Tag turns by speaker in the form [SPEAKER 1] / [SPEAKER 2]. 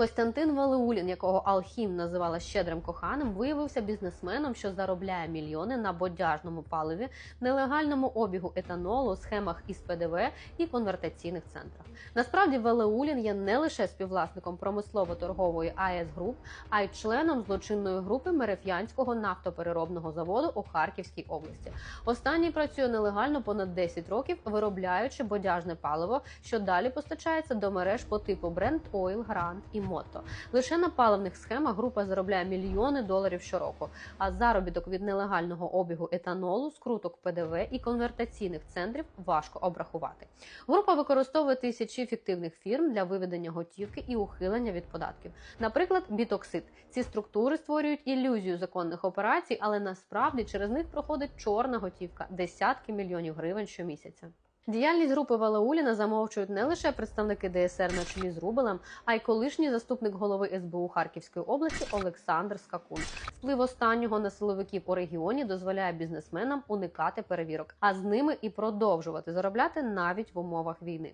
[SPEAKER 1] Костянтин Валеулін, якого Алхім називала щедрим коханим, виявився бізнесменом, що заробляє мільйони на бодяжному паливі, нелегальному обігу етанолу, схемах із ПДВ і конвертаційних центрах. Насправді Валеулін є не лише співвласником промислово-торгової АЕС Груп, а й членом злочинної групи Мереф'янського нафтопереробного заводу у Харківській області. Останній працює нелегально понад 10 років, виробляючи бодяжне паливо, що далі постачається до мереж по типу Brent Oil, Grand і Motto. Лише на паливних схемах група заробляє мільйони доларів щороку. А заробіток від нелегального обігу етанолу, скруток ПДВ і конвертаційних центрів важко обрахувати. Група використовує тисячі фіктивних фірм для виведення готівки і ухилення від податків. Наприклад, бітоксид. Ці структури створюють ілюзію законних операцій, але насправді через них проходить чорна готівка десятки мільйонів гривень щомісяця. Діяльність групи Валауліна замовчують не лише представники ДСР на чолі з Рубелем, а й колишній заступник голови СБУ Харківської області Олександр Скакун. Вплив останнього на силовиків у регіоні дозволяє бізнесменам уникати перевірок, а з ними і продовжувати заробляти навіть в умовах війни.